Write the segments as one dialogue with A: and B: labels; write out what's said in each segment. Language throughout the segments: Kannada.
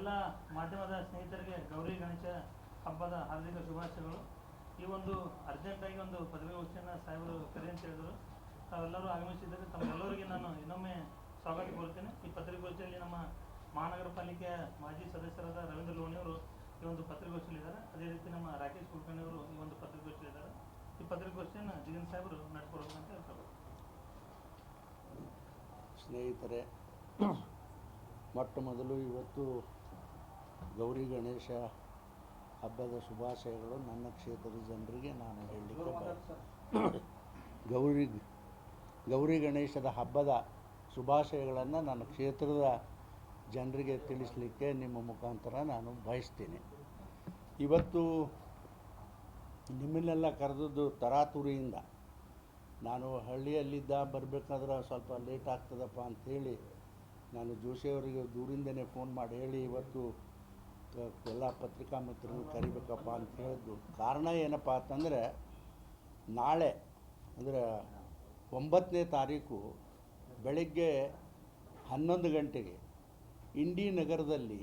A: ಎಲ್ಲ ಮಾಧ್ಯಮದ ಸ್ನೇಹಿತರಿಗೆ ಗೌರಿ ಗಣೇಶ ಹಬ್ಬದ ಹಾರ್ದಿಕ ಶುಭಾಶಯಗಳು. ಈ ಒಂದು ಅರ್ಜೆಂಟಾಗಿ ಒಂದು ಪದವಿಗೋಷ್ಠಿಯನ್ನು ಸಾಹೇಬರು ಕರೆ ಅಂತ ಹೇಳಿದರು. ತಾವೆಲ್ಲರೂ ಆಗಮಿಸಿದ್ದಕ್ಕೆ ತಮ್ಮೆಲ್ಲರಿಗೆ ನಾನು ಇನ್ನೊಮ್ಮೆ ಸ್ವಾಗತ ಕೋರುತ್ತೇನೆ. ಈ ಪತ್ರಿಕೋಷ್ಠಿಯಲ್ಲಿ ನಮ್ಮ ಮಹಾನಗರ ಪಾಲಿಕೆಯ ಮಾಜಿ ಸದಸ್ಯರಾದ ರವೀಂದ್ರ ಲೋಣಿಯವರು ಈ ಒಂದು ಪತ್ರಿಕೋಷ್ಠಿಯಲ್ಲಿದ್ದಾರೆ. ಅದೇ ರೀತಿ ನಮ್ಮ ರಾಕೇಶ್ ಕುಲಕರ್ಣಿ ಅವರು ಈ ಒಂದು ಪತ್ರಿಕೋಷ್ಠಿಯಲ್ಲಿದ್ದಾರೆ. ಈ ಪತ್ರಿಕೋಷ್ಠಿಯನ್ನು ಜಿಗನ್ ಸಾಹೇಬರು ಅಂತ ಹೇಳ್ತಾರೆ.
B: ಸ್ನೇಹಿತರೆ, ಮೊಟ್ಟ ಮೊದಲು ಇವತ್ತು ಗೌರಿ ಗಣೇಶ ಹಬ್ಬದ ಶುಭಾಶಯಗಳು ನನ್ನ ಕ್ಷೇತ್ರದ ಜನರಿಗೆ ನಾನು ಹೇಳಲಿಕ್ಕೆ ಗೌರಿ ಗೌರಿ ಗಣೇಶದ ಹಬ್ಬದ ಶುಭಾಶಯಗಳನ್ನು ನನ್ನ ಕ್ಷೇತ್ರದ ಜನರಿಗೆ ತಿಳಿಸಲಿಕ್ಕೆ ನಿಮ್ಮ ಮುಖಾಂತರ ನಾನು ಬಯಸ್ತೀನಿ. ಇವತ್ತು ನಿಮ್ಮನ್ನೆಲ್ಲ ಕರೆದದ್ದು ತರಾತುರಿಯಿಂದ. ನಾನು ಹಳ್ಳಿಯಲ್ಲಿದ್ದ ಬರಬೇಕಾದ್ರೆ ಸ್ವಲ್ಪ ಲೇಟ್ ಆಗ್ತದಪ್ಪ ಅಂಥೇಳಿ ನಾನು ಜೋಶಿಯವರಿಗೆ ದೂರಿಂದನೇ ಫೋನ್ ಮಾಡಿ ಹೇಳಿ ಇವತ್ತು ಎಲ್ಲ ಪತ್ರಿಕಾ ಮಿತ್ರರು ಕರಿಬೇಕಪ್ಪ ಅಂತ ಹೇಳಿದ್ದು ಕಾರಣ ಏನಪ್ಪ ಅಂತಂದರೆ ನಾಳೆ ಅಂದರೆ ಒಂಬತ್ತನೇ ತಾರೀಕು ಬೆಳಗ್ಗೆ ಹನ್ನೊಂದು ಗಂಟೆಗೆ ಇಂಡಿ ನಗರದಲ್ಲಿ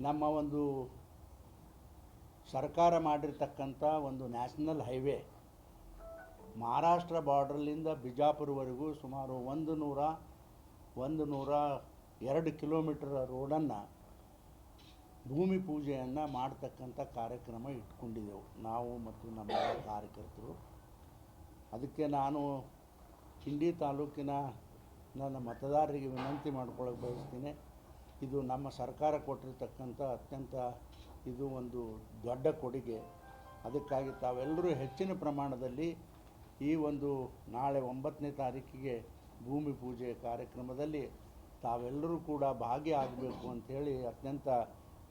B: ನಮ್ಮ ಒಂದು ಸರ್ಕಾರ ಮಾಡಿರ್ತಕ್ಕಂಥ ಒಂದು ನ್ಯಾಷನಲ್ ಹೈವೇ ಮಹಾರಾಷ್ಟ್ರ ಬಾರ್ಡ್ರಲ್ಲಿಂದ ಬಿಜಾಪುರವರೆಗೂ ಸುಮಾರು ಒಂದು ನೂರ ಒಂದು ನೂರ ಎರಡು ಕಿಲೋಮೀಟರ್ ರೋಡನ್ನು ಭೂಮಿ ಪೂಜೆಯನ್ನು ಮಾಡ್ತಕ್ಕಂಥ ಕಾರ್ಯಕ್ರಮ ಇಟ್ಕೊಂಡಿದ್ದೆವು ನಾವು ಮತ್ತು ನಮ್ಮ ಕಾರ್ಯಕರ್ತರು. ಅದಕ್ಕೆ ನಾನು ಹಿಂಡಿ ತಾಲೂಕಿನ ನನ್ನ ಮತದಾರರಿಗೆ ವಿನಂತಿ ಮಾಡ್ಕೊಳ್ಳೋಕೆ ಬಯಸ್ತೀನಿ. ಇದು ನಮ್ಮ ಸರ್ಕಾರ ಕೊಟ್ಟಿರ್ತಕ್ಕಂಥ ಅತ್ಯಂತ ಇದು ಒಂದು ದೊಡ್ಡ ಕೊಡುಗೆ. ಅದಕ್ಕಾಗಿ ತಾವೆಲ್ಲರೂ ಹೆಚ್ಚಿನ ಪ್ರಮಾಣದಲ್ಲಿ ಈ ಒಂದು ನಾಳೆ ಒಂಬತ್ತನೇ ತಾರೀಕಿಗೆ ಭೂಮಿ ಪೂಜೆ ಕಾರ್ಯಕ್ರಮದಲ್ಲಿ ತಾವೆಲ್ಲರೂ ಕೂಡ ಭಾಗಿಯಾಗಬೇಕು ಅಂಥೇಳಿ ಅತ್ಯಂತ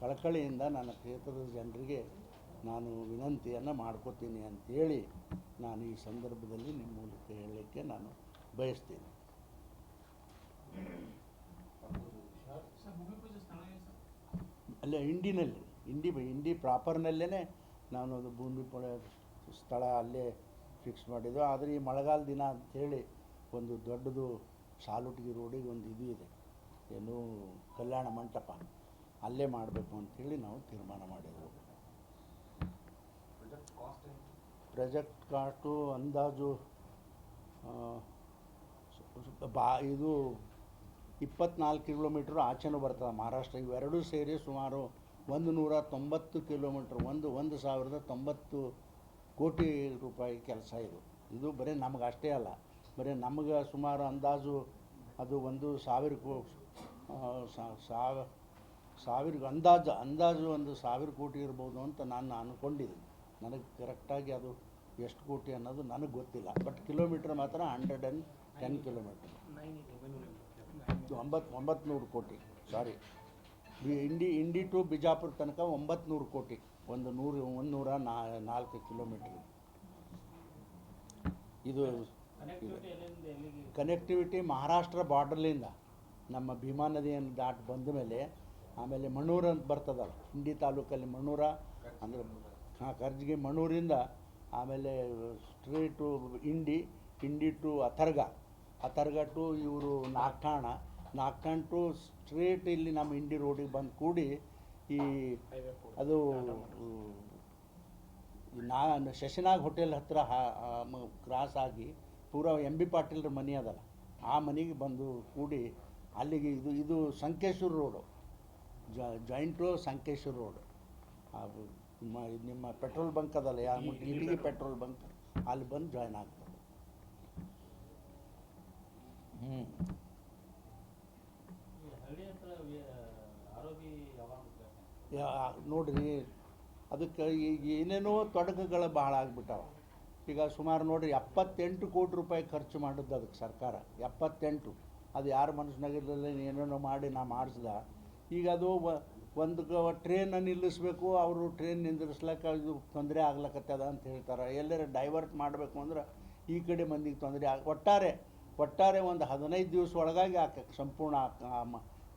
B: ಕಳಕಳಿಯಿಂದ ನನ್ನ ಕ್ಷೇತ್ರದ ಜನರಿಗೆ ನಾನು ವಿನಂತಿಯನ್ನು ಮಾಡ್ಕೋತೀನಿ ಅಂಥೇಳಿ ನಾನು ಈ ಸಂದರ್ಭದಲ್ಲಿ ನಿಮ್ಮ ಮೂಲಕ ಹೇಳಲಿಕ್ಕೆ ನಾನು ಬಯಸ್ತೀನಿ. ಅಲ್ಲ ಇಂಡಿನಲ್ಲಿ ಇಂಡಿ ಇಂಡಿ ಪ್ರಾಪರ್ನಲ್ಲೇ ನಾನು ಅದು ಭೂಮಿ ಸ್ಥಳ ಅಲ್ಲೇ ಫಿಕ್ಸ್ ಮಾಡಿದ್ದು. ಆದರೆ ಈ ಮಳೆಗಾಲ ದಿನ ಅಂಥೇಳಿ ಒಂದು ದೊಡ್ಡದು ಸಾಲುಟಿಗೆ ರೋಡಿಗೆ ಒಂದು ಇದು ಇದೆ. ಏನು ಕಲ್ಯಾಣ ಮಂಟಪ. ಅಲ್ಲೇ ಮಾಡಬೇಕು ಅಂತೇಳಿ ನಾವು ತೀರ್ಮಾನ ಮಾಡಿದೆವು. ಪ್ರಾಜೆಕ್ಟ್ ಕಾಸ್ಟು ಅಂದಾಜು ಬಾ ಇದು ಇಪ್ಪತ್ನಾಲ್ಕು ಕಿಲೋಮೀಟ್ರ್ ಆಚೆನೂ ಬರ್ತದೆ ಮಹಾರಾಷ್ಟ್ರ. ಇವೆರಡೂ ಸೇರಿ ಸುಮಾರು ಒಂದು ನೂರ ತೊಂಬತ್ತು ಕಿಲೋಮೀಟ್ರ್ ಒಂದು ಒಂದು ಸಾವಿರದ ತೊಂಬತ್ತು ಕೋಟಿ ರೂಪಾಯಿ ಕೆಲಸ ಇದು. ಇದು ಬರೀ ನಮಗೆ ಅಷ್ಟೇ ಅಲ್ಲ ಬರೀ ನಮಗೆ ಸುಮಾರು ಅಂದಾಜು ಅದು ಒಂದು ಸಾವಿರ ಕೋ ಸಾವ ಸಾವಿರ ಅಂದಾಜು ಅಂದಾಜು ಒಂದು ಸಾವಿರ ಕೋಟಿ ಇರ್ಬೋದು ಅಂತ ನಾನು ಅಂದ್ಕೊಂಡಿದ್ದೀನಿ ನನಗೆ ಕರೆಕ್ಟಾಗಿ ಅದು ಎಷ್ಟು ಕೋಟಿ ಅನ್ನೋದು ನನಗೆ ಗೊತ್ತಿಲ್ಲ. ಬಟ್ ಕಿಲೋಮೀಟ್ರ್ ಮಾತ್ರ ಹಂಡ್ರೆಡ್ ಆ್ಯಂಡ್ ಟೆನ್ ಕಿಲೋಮೀಟ್ರ್. ಒಂಬತ್ತು ಒಂಬತ್ತು ಕೋಟಿ. ಸಾರಿ ಇಂಡಿ ಇಂಡಿ ಟು ಬಿಜಾಪುರ ತನಕ ಒಂಬತ್ತು ಕೋಟಿ. ಒಂದು ನೂರು ಒಂದು ನೂರ ನಾಲ್ಕು ಕಿಲೋಮೀಟ್ರ್. ಇದು
A: ಕನೆಕ್ಟಿವಿಟಿ
B: ಮಹಾರಾಷ್ಟ್ರ ಬಾರ್ಡರ್ಲಿಂದ ನಮ್ಮ ಭೀಮಾ ನದಿಯನ್ನು ದಾಟಿ ಬಂದ ಮೇಲೆ ಆಮೇಲೆ ಮಣ್ಣೂರು ಅಂತ ಬರ್ತದಲ್ಲ, ಹಿಂಡಿ ತಾಲೂಕಲ್ಲಿ ಮಣ್ಣೂರ, ಅಂದರೆ ಹಾಂ, ಕರ್ಜಿಗೆ ಮಣ್ಣೂರಿಂದ ಆಮೇಲೆ ಸ್ಟ್ರೀಟು ಹಿಂಡಿ ಇಂಡಿ ಟು ಅಥರ್ಗ. ಅಥರ್ಗ ಟು ಇವರು ನಾಗ್ಠಾಣ. ನಾಗ್ಠಾಣ ಟು ಸ್ಟ್ರೀಟ್ ಇಲ್ಲಿ ನಮ್ಮ ಇಂಡಿ ರೋಡಿಗೆ ಬಂದು ಕೂಡಿ ಈ ಅದು ನಾ, ಶಶಿನಾಗ್ ಹೋಟೆಲ್ ಹತ್ತಿರ ಕ್ರಾಸ್ ಆಗಿ ಪೂರ ಎಂ ಬಿ ಪಾಟೀಲ್ರ ಮನೆ ಅದಲ್ಲ. ಆ ಮನೆಗೆ ಬಂದು ಕೂಡಿ ಅಲ್ಲಿಗೆ ಇದು ಇದು Sankeshwar road joint Sankeshwar road ನಿಮ್ಮ ನಿಮ್ಮ ಪೆಟ್ರೋಲ್ ಬಂಕ್ ಅದಲ್ಲ ಯಾ ಇಲ್ಲಿಗೆ ಪೆಟ್ರೋಲ್ ಬಂಕ್ ಅಲ್ಲಿ ಬಂದು ಜಾಯ್ನ್ ಆಗ್ತದೆ. ಹ್ಞೂ ನೋಡ್ರಿ ಅದಕ್ಕೆ ಈಗ ಏನೇನೋ ತೊಡಕುಗಳು ಭಾಳ ಆಗ್ಬಿಟ್ಟಾವ. ಈಗ ಸುಮಾರು ನೋಡ್ರಿ ಎಪ್ಪತ್ತೆಂಟು ಕೋಟಿ ರೂಪಾಯಿ ಖರ್ಚು ಮಾಡಿದ್ದು ಅದಕ್ಕೆ ಸರ್ಕಾರ. ಎಪ್ಪತ್ತೆಂಟು. ಅದು ಯಾರ ಮನಸ್ಸಿನಾಗಿರಲಿಲ್ಲ ಏನೇನೋ ಮಾಡಿ ನಾ ಮಾಡಿಸ್ದ. ಈಗ ಅದು ಒಂದು ಟ್ರೈನ್ ನಿಲ್ಲಿಸ್ಬೇಕು, ಅವರು ಟ್ರೈನ್ ನಿಂದಿರ್ಸ್ಲಕ್ಕ ಇದು ತೊಂದರೆ ಆಗ್ಲಕತ್ತದ ಅಂತ ಹೇಳ್ತಾರೆ. ಎಲ್ಲರ ಡೈವರ್ಟ್ ಮಾಡಬೇಕು ಅಂದ್ರೆ ಈ ಕಡೆ ಮಂದಿಗೆ ತೊಂದರೆ ಆಗ, ಒಟ್ಟಾರೆ ಒಟ್ಟಾರೆ ಒಂದು ಹದಿನೈದು ದಿವಸ ಒಳಗಾಗಿ ಆ ಸಂಪೂರ್ಣ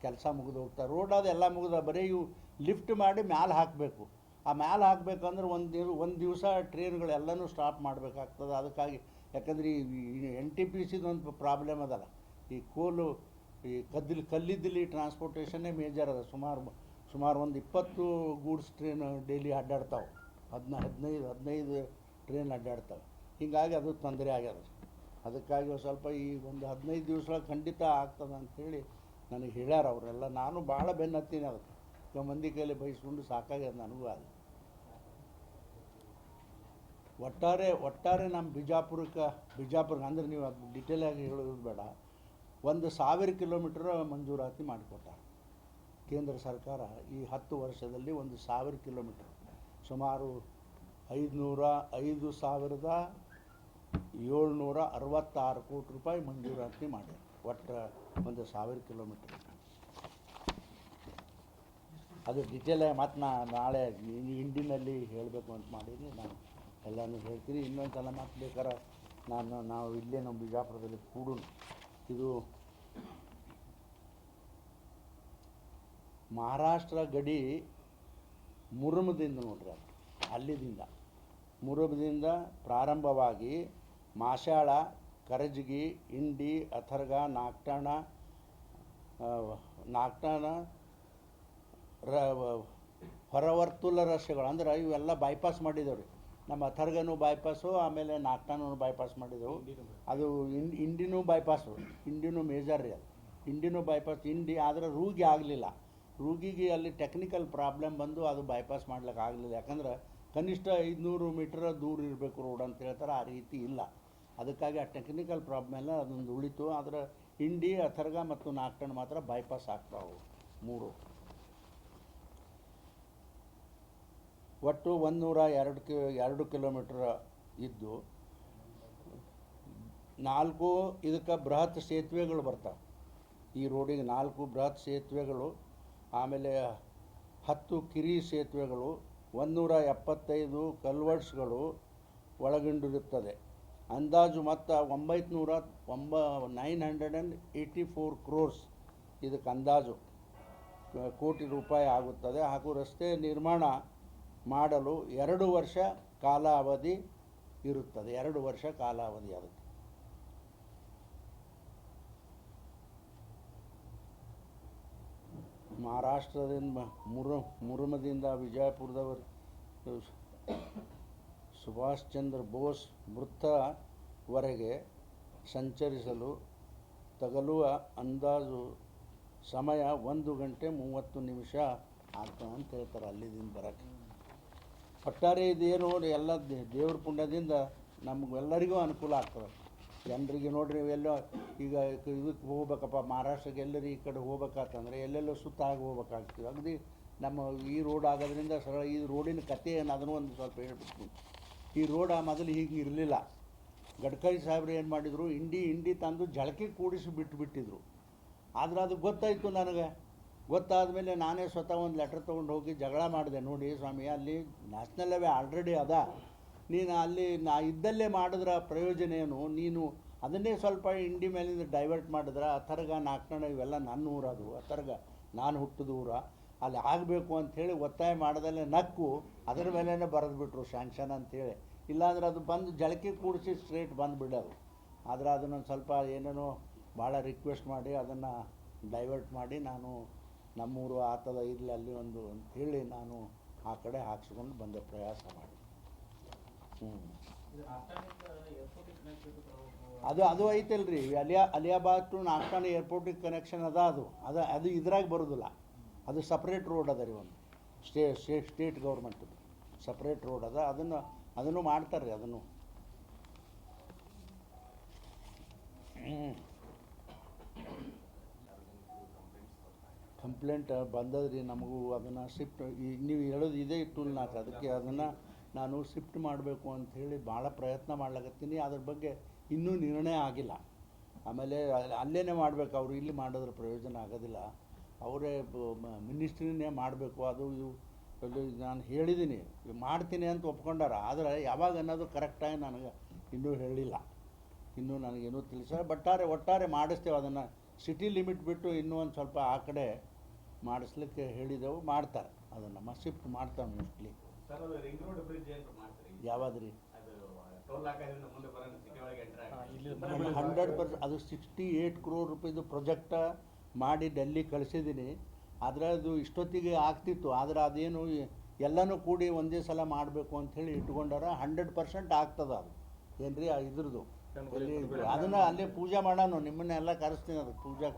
B: ಕೆಲಸ ಮುಗಿದು ಹೋಗ್ತಾರೆ ರೋಡ್ ಅದು ಎಲ್ಲ ಮುಗಿದ ಬರೀ ಇವು ಲಿಫ್ಟ್ ಮಾಡಿ ಮ್ಯಾಲೆ ಹಾಕಬೇಕು. ಆ ಮ್ಯಾಲೆ ಹಾಕಬೇಕಂದ್ರೆ ಒಂದು ಒಂದು ದಿವಸ ಟ್ರೈನ್ಗಳೆಲ್ಲನೂ ಸ್ಟಾಪ್ ಮಾಡಬೇಕಾಗ್ತದೆ. ಅದಕ್ಕಾಗಿ, ಯಾಕಂದ್ರೆ ಈ ಎನ್ ಟಿ ಪಿ ಸಿದು ಒಂದು ಪ್ರಾಬ್ಲಮ್ ಅದಲ್ಲ. ಈ ಕೋಲು ಈ ಕದ್ದಿಲ್ ಕಲ್ಲಿದ್ದಲ್ಲಿ ಟ್ರಾನ್ಸ್ಪೋರ್ಟೇಷನ್ನೇ ಮೇಜರ್ ಅದ. ಸುಮಾರು ಸುಮಾರು ಒಂದು ಇಪ್ಪತ್ತು ಗೂಡ್ಸ್ ಟ್ರೈನ್ ಡೈಲಿ ಅಡ್ಡಾಡ್ತಾವೆ. ಹದಿನ, ಹದಿನೈದು ಹದಿನೈದು ಟ್ರೈನ್ ಅಡ್ಡಾಡ್ತಾವೆ. ಹೀಗಾಗಿ ಅದು ತೊಂದರೆ ಆಗ್ಯದ. ಅದಕ್ಕಾಗಿ ಸ್ವಲ್ಪ ಈ ಒಂದು ಹದಿನೈದು ದಿವಸ ಖಂಡಿತ ಆಗ್ತದೆ ಅಂಥೇಳಿ ನನಗೆ ಹೇಳ್ಯಾರ ಅವರೆಲ್ಲ. ನಾನು ಭಾಳ ಬೆನ್ನತ್ತೀನಿ ಅದಕ್ಕೆ. ಈಗ ಮಂದಿ ಕೈಲಿ ಬಯಸ್ಕೊಂಡು ಸಾಕಾಗ್ಯದ ನನಗೂ ಅದು. ಒಟ್ಟಾರೆ ಒಟ್ಟಾರೆ ನಮ್ಮ ಬಿಜಾಪುರಕ್ಕೆ ಬಿಜಾಪುರಕ್ಕೆ ಅಂದ್ರೆ ನೀವು ಅದು ಡಿಟೇಲಾಗಿ ಹೇಳೋದು ಬೇಡ. ಒಂದು ಸಾವಿರ ಕಿಲೋಮೀಟ್ರ್ ಮಂಜೂರಾತಿ ಮಾಡಿಕೊಟ್ಟಾರೆ. ಕೇಂದ್ರ ಸರ್ಕಾರ ಈ ಹತ್ತು ವರ್ಷದಲ್ಲಿ ಒಂದು ಸಾವಿರ ಕಿಲೋಮೀಟ್ರ್. ಸುಮಾರು ಐದುನೂರ ಐದು ಸಾವಿರದ ಏಳ್ನೂರ ಅರವತ್ತಾರು ಕೋಟಿ ರೂಪಾಯಿ ಮಂಜೂರಾತಿ ಮಾಡಿ ಒಟ್ಟು ಒಂದು ಸಾವಿರ ಕಿಲೋಮೀಟ್ರ್. ಅದು ಡಿಟೇಲಾಗಿ ಮತ್ತು ನಾ ನಾಳೆ ಇಂಡಿನಲ್ಲಿ ಹೇಳಬೇಕು ಅಂತ ಮಾಡೀನಿ. ನಾನು ಎಲ್ಲನೂ ಹೇಳ್ತೀನಿ. ಇನ್ನೊಂದು ಸಲ ಮತ್ತು ಬೇಕಾರೆ ನಾನು, ನಾವು ಇಲ್ಲೇ ನಮ್ಮ ಬಿಜಾಪುರದಲ್ಲಿ ಕೂಡು ಇದು ಮಹಾರಾಷ್ಟ್ರ ಗಡಿ ಮುರುಮದಿಂದ ನೋಡ್ರಿ ಅದು ಅಲ್ಲಿದಿಂದ ಮುರುಮದಿಂದ ಪ್ರಾರಂಭವಾಗಿ ಮಾಶಾಳ ಕರಜಗಿ, ಇಂಡಿ, ಅಥರ್ಗ, ನಾಗ್ಟಾಣ ನಾಗ್ಟಾಣ, ರ ಹೊರವರ್ತುಲ ರಸ್ತೆಗಳು, ಅಂದ್ರೆ ಇವೆಲ್ಲ ಬೈಪಾಸ್ ಮಾಡಿದ್ದೇವೆ ರೀ ನಮ್ಮ ಅಥರ್ಗನೂ ಬೈಪಾಸು ಆಮೇಲೆ ನಾಗ್ಟಾನೂ ಬೈಪಾಸ್ ಮಾಡಿದೆವು. ಅದು ಇಂಡಿನೂ ಬೈಪಾಸು ಇಂಡಿನೂ ಮೇಜರ್ ರೀ ಅದು. ಇಂಡಿನೂ ಬೈಪಾಸ್ ಇಂಡಿ ಆದರೆ ರೂಗಿ ಆಗಲಿಲ್ಲ. ರೂಗಿಗೆ ಅಲ್ಲಿ ಟೆಕ್ನಿಕಲ್ ಪ್ರಾಬ್ಲಮ್ ಬಂದು ಅದು ಬೈಪಾಸ್ ಮಾಡ್ಲಿಕ್ಕೆ ಆಗಲಿಲ್ಲ. ಯಾಕಂದ್ರೆ ಕನಿಷ್ಠ ಐದುನೂರು ಮೀಟರ್ ದೂರ ಇರಬೇಕು ರೋಡ್ ಅಂತ ಹೇಳ್ತಾರೆ, ಆ ರೀತಿ ಇಲ್ಲ. ಅದಕ್ಕಾಗಿ ಆ ಟೆಕ್ನಿಕಲ್ ಪ್ರಾಬ್ಲಮ್ ಎಲ್ಲ ಅದೊಂದು ಉಳಿತು. ಆದರೆ ಹಿಂಡಿ, ಅಥರ್ಗ ಮತ್ತು ನಾಗ್ಟನ್ ಮಾತ್ರ ಬೈಪಾಸ್ ಆಗ್ತಾವೆ ಮೂರು. ಒಟ್ಟು ಒಂದುನೂರ ಎರಡು ಕಿ ಎರಡು ಕಿಲೋಮೀಟ್ರ್ ಇದ್ದು ನಾಲ್ಕು ಇದಕ್ಕೆ ಬೃಹತ್ ಸೇತುವೆಗಳು ಬರ್ತಾವೆ. ಈ ರೋಡಿಗೆ ನಾಲ್ಕು ಬೃಹತ್ ಸೇತುವೆಗಳು ಆಮೇಲೆ ಹತ್ತು ಕಿರಿ ಸೇತುವೆಗಳು ಒಂದುನೂರ ಎಪ್ಪತ್ತೈದು ಕಲ್ವರ್ಟ್ಸ್ಗಳು ಒಳಗೊಂಡಿರುತ್ತದೆ. ಅಂದಾಜು ಮೊತ್ತ ಒಂಬೈನೂರ ಒಂಬ nine hundred and eighty four crores ಇದಕ್ಕೆ ಅಂದಾಜು. ಕೋಟಿ ರೂಪಾಯಿ ಆಗುತ್ತದೆ. ಹಾಗೂ ರಸ್ತೆ ನಿರ್ಮಾಣ ಮಾಡಲು ಎರಡು ವರ್ಷ ಕಾಲಾವಧಿ ಇರುತ್ತದೆ. ಎರಡು ವರ್ಷ ಕಾಲಾವಧಿ ಅದಕ್ಕೆ. ಮಹಾರಾಷ್ಟ್ರದಿಂದ ಮುರು, ಮುರುಮದಿಂದ ವಿಜಯಪುರದವರು ಸುಭಾಷ್ ಚಂದ್ರ ಬೋಸ್ ವೃತ್ತವರೆಗೆ ಸಂಚರಿಸಲು ತಗಲುವ ಅಂದಾಜು ಸಮಯ ಒಂದು ಗಂಟೆ ಮೂವತ್ತು ನಿಮಿಷ ಆಗ್ತದೆ ಅಂತ ಹೇಳ್ತಾರೆ ಅಲ್ಲಿದಿಂದ ಬರೋಕ್ಕೆ. ಒಟ್ಟಾರೆ ಇದೇನು ಎಲ್ಲ ದೇವ್ರ ಪುಣ್ಯದಿಂದ ನಮಗೆಲ್ಲರಿಗೂ ಅನುಕೂಲ ಆಗ್ತದೆ. ಜನರಿಗೆ ನೋಡಿರಿ ಎಲ್ಲೋ ಈಗ ಇದಕ್ಕೆ ಹೋಗ್ಬೇಕಪ್ಪ, ಮಹಾರಾಷ್ಟ್ರಕ್ಕೆ ಎಲ್ಲರೂ ಈ ಕಡೆ ಹೋಗ್ಬೇಕಾತಂದ್ರೆ ಎಲ್ಲೆಲ್ಲೋ ಸುತ್ತಾಗಿ ಹೋಗ್ಬೇಕಾಗ್ತದೆ. ಅಗದಿ ನಮ್ಮ ಈ ರೋಡ್ ಆಗೋದ್ರಿಂದ ಸರಳ ಈ ರೋಡಿನ ಕತೆ ಏನು ಅದನ್ನು ಒಂದು ಸ್ವಲ್ಪ ಹೇಳ್ಬಿಟ್ಟು ಈ ರೋಡ್ ಮೊದಲು ಹೀಗೆ ಇರಲಿಲ್ಲ. ಗಡ್ಕರಿ ಸಾಹೇಬ್ರು ಏನು ಮಾಡಿದರು, ಹಿಂಡಿ ಹಿಂಡಿ ತಂದು ಜಳಕೆ ಕೂಡಿಸಿ ಬಿಟ್ಟು ಬಿಟ್ಟಿದ್ರು. ಆದ್ರೆ ಅದು ಗೊತ್ತಾಯಿತು ನನಗೆ. ಗೊತ್ತಾದ ಮೇಲೆ ನಾನೇ ಸ್ವತಃ ಒಂದು ಲೆಟ್ರ್ ತೊಗೊಂಡು ಹೋಗಿ ಜಗಳ ಮಾಡಿದೆ. ನೋಡಿ ಸ್ವಾಮಿ, ಅಲ್ಲಿ ನ್ಯಾಷನಲ್ ಹೈವೇ ಆಲ್ರೆಡಿ ಅದ. ನೀನು ಅಲ್ಲಿ ನಾ ಇದ್ದಲ್ಲೇ ಮಾಡಿದ್ರ ಪ್ರಯೋಜನ ಏನು? ನೀನು ಅದನ್ನೇ ಸ್ವಲ್ಪ ಇಂಡಿ ಮೇಲಿಂದ ಡೈವರ್ಟ್ ಮಾಡಿದ್ರೆ, ಆ ಥರಗ ನಾಲ್ಕಣ ಇವೆಲ್ಲ ನನ್ನ ಊರದು ಆ ಥರಗ ನಾನು ಹುಟ್ಟಿದ ಊರ. ಅಲ್ಲಿ ಆಗಬೇಕು ಅಂಥೇಳಿ ಒತ್ತಾಯ ಮಾಡ್ದಲ್ಲೇ ನಕ್ಕು, ಅದರ ಮೇಲೇ ಬರೆದ್ಬಿಟ್ರು ಶಾಂಕ್ಷನ್ ಅಂತೇಳಿ ಇಲ್ಲಾಂದ್ರೆ ಅದು ಬಂದು ಜಳಕೆ ಕೂಡಿಸಿ ಸ್ಟ್ರೇಟ್ ಬಂದು ಬಿಡೋದು ಆದರೆ ಅದನ್ನೊಂದು ಸ್ವಲ್ಪ ಏನೇನೋ ಭಾಳ ರಿಕ್ವೆಸ್ಟ್ ಮಾಡಿ ಅದನ್ನು ಡೈವರ್ಟ್ ಮಾಡಿ ನಾನು ನಮ್ಮೂರು ಆತದ ಇರಲಿ ಅಲ್ಲಿ ಒಂದು ಅಂಥೇಳಿ ನಾನು ಆ ಕಡೆ ಹಾಕ್ಸ್ಕೊಂಡು ಬಂದೆ ಪ್ರಯಾಸ ಮಾಡಿ. ಅದು ಅದು ಐತಲ್ರಿ. Alia Aliyabad to Nagthan airport connection ಅದ ಅದು. ಅದು ಅದು ಇದ್ರಾಗ ಬರೋದಿಲ್ಲ. ಅದು ಸಪ್ರೇಟ್ ರೋಡ್ ಅದ ರೀ ಒಂದು. State state state government separate road ಅದ. ಅದನ್ನು ಅದನ್ನು ಮಾಡ್ತಾರೆ ರೀ ಅದನ್ನು ಕಂಪ್ಲೇಂಟ್ ಬಂದದ್ರಿ ನಮಗೂ. ಅದನ್ನು ಶಿಫ್ಟ್ ನೀವು ಹೇಳೋದು ಇದೇ ಟೂಲ್ನಾಥ ಅದಕ್ಕೆ ಅದನ್ನು ನಾನು ಶಿಫ್ಟ್ ಮಾಡಬೇಕು ಅಂಥೇಳಿ ಭಾಳ ಪ್ರಯತ್ನ ಮಾಡ್ಲಾಕತ್ತೀನಿ. ಅದ್ರ ಬಗ್ಗೆ ಇನ್ನೂ ನಿರ್ಣಯ ಆಗಿಲ್ಲ. ಆಮೇಲೆ ಅಲ್ಲೇ ಮಾಡಬೇಕು, ಅವರು ಇಲ್ಲಿ ಮಾಡೋದ್ರ ಪ್ರಯೋಜನ ಆಗೋದಿಲ್ಲ. ಅವರೇ ಮಿನಿಸ್ಟ್ರಿನೇ ಮಾಡಬೇಕು. ಅದು ಇವು ನಾನು ಹೇಳಿದ್ದೀನಿ ಮಾಡ್ತೀನಿ ಅಂತ ಒಪ್ಕೊಂಡಾರ, ಆದರೆ ಯಾವಾಗ ಅನ್ನೋದು ಕರೆಕ್ಟಾಗಿ ನನಗೆ ಇನ್ನೂ ಹೇಳಿಲ್ಲ. ಇನ್ನೂ ನನಗೇನೂ ತಿಳಿಸ ಬಟ್ಟಾರೆ ಒಟ್ಟಾರೆ ಮಾಡಿಸ್ತೇವೆ. ಅದನ್ನು ಸಿಟಿ ಲಿಮಿಟ್ ಬಿಟ್ಟು ಇನ್ನೂ ಒಂದು ಸ್ವಲ್ಪ ಆ ಕಡೆ ಮಾಡಿಸ್ಲಿಕ್ಕೆ ಹೇಳಿದೆವು. ಮಾಡ್ತಾರೆ. ಅದನ್ನು ಶಿಫ್ಟ್ ಮಾಡ್ತಾರೆ ಮೋಸ್ಟ್ಲಿ.
C: ಸರ್ ರೀ
B: ಹಂಡ್ರೆಡ್ ಪರ್ಸೆಂಟ್ ಅದು ಸಿಕ್ಸ್ಟಿ ಏಯ್ಟ್ ಕ್ರೋರ್ ರೂಪಾಯಿದು ಪ್ರೊಜೆಕ್ಟ ಮಾಡಿ ಡೆಲ್ಲಿ ಕಳಿಸಿದ್ದೀನಿ. ಆದರೆ ಅದು ಇಷ್ಟೊತ್ತಿಗೆ ಆಗ್ತಿತ್ತು ಆದರೆ ಅದೇನು ಎಲ್ಲನೂ ಕೂಡಿ ಒಂದೇ ಸಲ ಮಾಡಬೇಕು ಅಂಥೇಳಿ ಇಟ್ಕೊಂಡಾರ ಹಂಡ್ರೆಡ್ ಪರ್ಸೆಂಟ್ ಆಗ್ತದ ಅದು. ಏನ್ರಿ ಆ ಇದ್ರದ್ದು? ಅದನ್ನ ಅಲ್ಲೇ ಪೂಜೆ ಮಾಡೋಣ ನಿಮ್ಮನ್ನೆಲ್ಲ ಕರೆಸ್ತೀನಿ ಅದು ಪೂಜಾ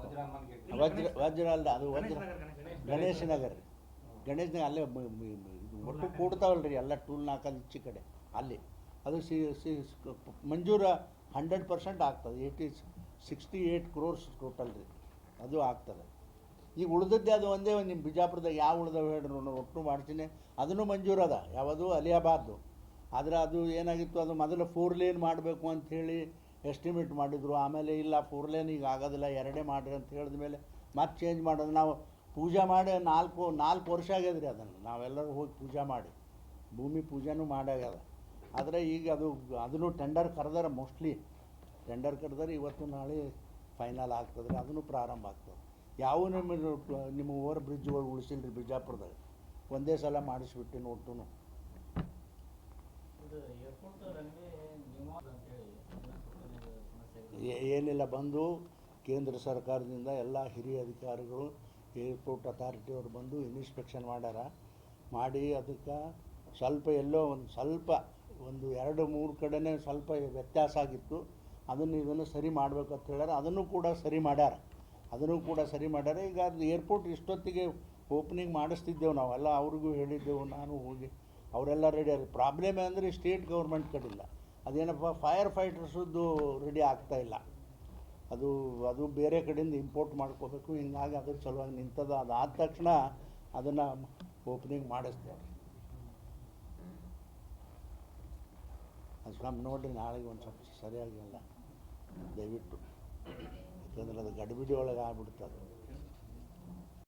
B: ವಜ್ರ ವಜ್ರ ಅಲ್ಲ ಅದು ವಜ್ರ.
A: ಗಣೇಶ ನಗರ,
B: ರೀ ಗಣೇಶ ನಗರ ಅಲ್ಲೇ ಒಟ್ಟು ಕೂಡ್ತಾವಲ್ರಿ ಎಲ್ಲ ಟೂಲ್ ನಾಲ್ಕಲ್ಲಿ ಈಚೆ ಕಡೆ. ಅಲ್ಲಿ. ಅದು ಸಿ ಸಿ ಮಂಜೂರ ಹಂಡ್ರೆಡ್ ಪರ್ಸೆಂಟ್ ಆಗ್ತದೆ. Eighty sixty eight crores total ರೀ ಅದು ಆಗ್ತದೆ. ಈಗ ಉಳ್ದದ್ದೇ ಅದು ಒಂದೇ ಒಂದು ನಿಮ್ಮ ಬಿಜಾಪುರದಾಗ ಯಾವ ಉಳ್ದವ ಹೇಳ್ರಿ ನಾನು ಒಟ್ಟು ಮಾಡ್ತೀನಿ. ಅದನ್ನು ಮಂಜೂರದ ಯಾವುದು? ಅಲಿಯಾಬಾದ್ದು. ಆದರೆ ಅದು ಏನಾಗಿತ್ತು? ಅದು ಮೊದಲು ಫೋರ್ ಲೇನ್ ಮಾಡಬೇಕು ಅಂಥೇಳಿ ಎಸ್ಟಿಮೇಟ್ ಮಾಡಿದರು. ಆಮೇಲೆ ಇಲ್ಲ, ಫೋರ್ ಲೇನ್ ಈಗ ಆಗೋದಿಲ್ಲ. ಎರಡೇ ಮಾಡಿರಿ ಅಂತ ಹೇಳಿದ ಮೇಲೆ ಮತ್ತೆ ಚೇಂಜ್ ಮಾಡೋದು. ನಾವು ಪೂಜೆ ಮಾಡಿ ನಾಲ್ಕು ನಾಲ್ಕು ವರ್ಷ ಆಗ್ಯದ್ರಿ ಅದನ್ನು. ನಾವೆಲ್ಲರೂ ಹೋಗಿ ಪೂಜೆ ಮಾಡಿ. ಭೂಮಿ ಪೂಜೆನೂ ಮಾಡ್ಯಾಗದ ಆದರೆ ಈಗ ಅದು ಅದನ್ನು ಟೆಂಡರ್ ಕರೆದಾರೆ ಮೋಸ್ಟ್ಲಿ ಟೆಂಡರ್ ಕರೆದಾರೆ ಇವತ್ತು ನಾಳೆ ಫೈನಲ್ ಆಗ್ತದೆ ರೀ ಅದನ್ನು ಪ್ರಾರಂಭ ಆಗ್ತದೆ. ಯಾವ ನಿಮ್ಮ ನಿಮ್ಮ ಓವರ್ ಬ್ರಿಡ್ಜ್ಗಳು ಉಳಿಸಿಲ್ರಿ ಬಿಜಾಪುರದಾಗ? ಒಂದೇ ಸಲ ಮಾಡಿಸ್ಬಿಟ್ಟು ನೋಟು ಏನಿಲ್ಲ ಬಂದು ಕೇಂದ್ರ ಸರ್ಕಾರದಿಂದ ಎಲ್ಲ ಹಿರಿಯ ಅಧಿಕಾರಿಗಳು ಏರ್ಪೋರ್ಟ್ ಅಥಾರಿಟಿಯವರು ಬಂದು ಇನ್ಸ್ಪೆಕ್ಷನ್ ಮಾಡ್ಯಾರ. ಮಾಡಿ ಅದಕ್ಕೆ ಸ್ವಲ್ಪ ಎಲ್ಲೋ ಒಂದು ಸ್ವಲ್ಪ ಒಂದು ಎರಡು ಮೂರು ಕಡೆನೇ ಸ್ವಲ್ಪ ವ್ಯತ್ಯಾಸ ಆಗಿತ್ತು. ಅದನ್ನು ಇದನ್ನು ಸರಿ ಮಾಡಬೇಕು ಅಂತ ಹೇಳ್ಯಾರ. ಅದನ್ನು ಕೂಡ ಸರಿ ಮಾಡ್ಯಾರ. ಅದನ್ನು ಕೂಡ ಸರಿ ಮಾಡ್ಯಾರ. ಈಗ ಅದು ಏರ್ಪೋರ್ಟ್ ಇಷ್ಟೊತ್ತಿಗೆ ಓಪನಿಂಗ್ ಮಾಡಿಸ್ತಿದ್ದೆವು ನಾವೆಲ್ಲ ಅವ್ರಿಗೂ ಹೇಳಿದ್ದೆವು, ನಾನು ಹೋಗಿ. ಅವರೆಲ್ಲ ರೆಡಿ ಆಗಿ ಪ್ರಾಬ್ಲಮ್ ಅಂದರೆ ಸ್ಟೇಟ್ ಗೌರ್ಮೆಂಟ್ ಕಡಿಲ್ಲ ಅದೇನಪ್ಪ ಫೈರ್ ಫೈಟರ್ಸದ್ದು ರೆಡಿ ಆಗ್ತಾ ಇಲ್ಲ. ಅದು ಅದು ಬೇರೆ ಕಡೆಯಿಂದ ಇಂಪೋರ್ಟ್ ಮಾಡ್ಕೋಬೇಕು ಹಿಂಗಾಗಿ ಅದ್ರ ಸಲುವಾಗಿ ನಿಂತದ ಅದಾದ ತಕ್ಷಣ ಅದನ್ನು ಓಪನಿಂಗ್ ಮಾಡಿಸ್ತೇವೆ ಅದು ಸ್ವಲ್ಪ ನೋಡಿರಿ, ನಾಳೆಗೆ ಒಂದು ಸ್ವಲ್ಪ ಸರಿಯಾಗಿಲ್ಲ ದಯವಿಟ್ಟು. ಯಾಕಂದ್ರೆ ಅದು ಗಡಿಬಿಡಿ ಒಳಗೆ ಆಗ್ಬಿಡ್ತದೆ.